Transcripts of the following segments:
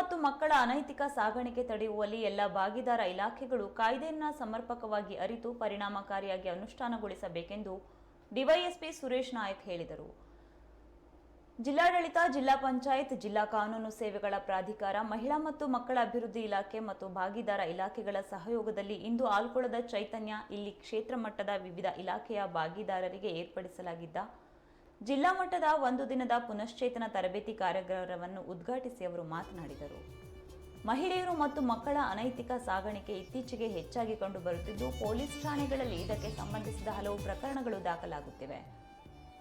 ಮತ್ತು ಮಕ್ಕಳ ಅನೈತಿಕ ಸಾಗಾಣಿಕೆ ತಡೆಯುವಲ್ಲಿ ಎಲ್ಲ ಭಾಗಿದಾರ ಇಲಾಖೆಗಳು ಕಾಯ್ದೆಯನ್ನ ಸಮರ್ಪಕವಾಗಿ ಅರಿತು ಪರಿಣಾಮಕಾರಿಯಾಗಿ ಅನುಷ್ಠಾನಗೊಳಿಸಬೇಕೆಂದು ಡಿವೈಎಸ್ಪಿ ಸುರೇಶ್ ನಾಯಕ್ ಹೇಳಿದರು. ಜಿಲ್ಲಾಡಳಿತ, ಜಿಲ್ಲಾ ಪಂಚಾಯತ್, ಜಿಲ್ಲಾ ಕಾನೂನು ಸೇವೆಗಳ ಪ್ರಾಧಿಕಾರ, ಮಹಿಳಾ ಮತ್ತು ಮಕ್ಕಳ ಅಭಿವೃದ್ಧಿ ಇಲಾಖೆ ಮತ್ತು ಭಾಗಿದಾರ ಇಲಾಖೆಗಳ ಸಹಯೋಗದಲ್ಲಿ ಇಂದು ಆಲ್ಕೊಳದ ಚೈತನ್ಯ, ಇಲ್ಲಿ ಕ್ಷೇತ್ರ ಮಟ್ಟದ ವಿವಿಧ ಇಲಾಖೆಯ ಭಾಗಿದಾರರಿಗೆ ಏರ್ಪಡಿಸಲಾಗಿದ್ದ ಜಿಲ್ಲಾ ಮಟ್ಟದ ಒಂದು ದಿನದ ಪುನಶ್ಚೇತನ ತರಬೇತಿ ಕಾರ್ಯಾಗಾರವನ್ನು ಉದ್ಘಾಟಿಸಿ ಅವರು ಮಾತನಾಡಿದರು. ಮಹಿಳೆಯರು ಮತ್ತು ಮಕ್ಕಳ ಅನೈತಿಕ ಸಾಗಾಣಿಕೆ ಇತ್ತೀಚೆಗೆ ಹೆಚ್ಚಾಗಿ ಕಂಡುಬರುತ್ತಿದ್ದು ಪೊಲೀಸ್ ಠಾಣೆಗಳಲ್ಲಿ ಇದಕ್ಕೆ ಸಂಬಂಧಿಸಿದ ಹಲವು ಪ್ರಕರಣಗಳು ದಾಖಲಾಗುತ್ತಿವೆ.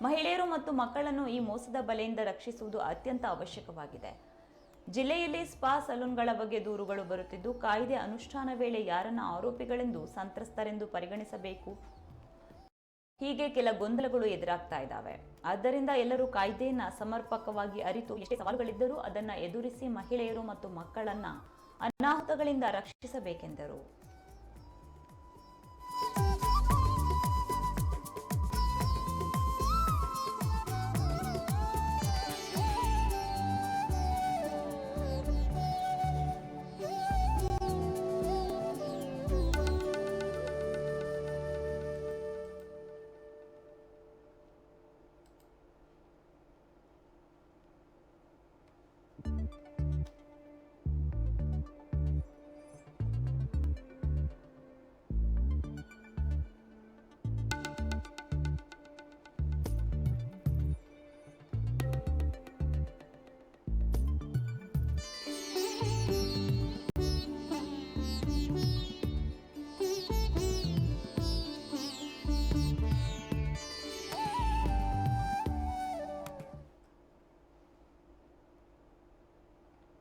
ಮಹಿಳೆಯರು ಮತ್ತು ಮಕ್ಕಳನ್ನು ಈ ಮೋಸದ ಬಲೆಯಿಂದ ರಕ್ಷಿಸುವುದು ಅತ್ಯಂತ ಅವಶ್ಯಕವಾಗಿದೆ. ಜಿಲ್ಲೆಯಲ್ಲಿ ಸ್ಪಾ ಸಲೂನ್ಗಳ ಬಗ್ಗೆ ದೂರುಗಳು ಬರುತ್ತಿದ್ದು, ಕಾಯ್ದೆ ಅನುಷ್ಠಾನ ವೇಳೆ ಯಾರನ್ನ ಆರೋಪಿಗಳೆಂದು ಸಂತ್ರಸ್ತರೆಂದು ಪರಿಗಣಿಸಬೇಕು? ಹೀಗೆ ಕೆಲ ಗೊಂದಲಗಳು ಎದುರಾಗ್ತಾ ಇದ್ದಾವೆ. ಆದ್ದರಿಂದ ಎಲ್ಲರೂ ಕಾಯ್ದೆಯನ್ನ ಸಮರ್ಪಕವಾಗಿ ಅರಿತು ಎಷ್ಟೇ ಸವಾಲುಗಳಿದ್ದರೂ ಅದನ್ನ ಎದುರಿಸಿ ಮಹಿಳೆಯರು ಮತ್ತು ಮಕ್ಕಳನ್ನ ಅನಾಹುತಗಳಿಂದ ರಕ್ಷಿಸಬೇಕೆಂದರು.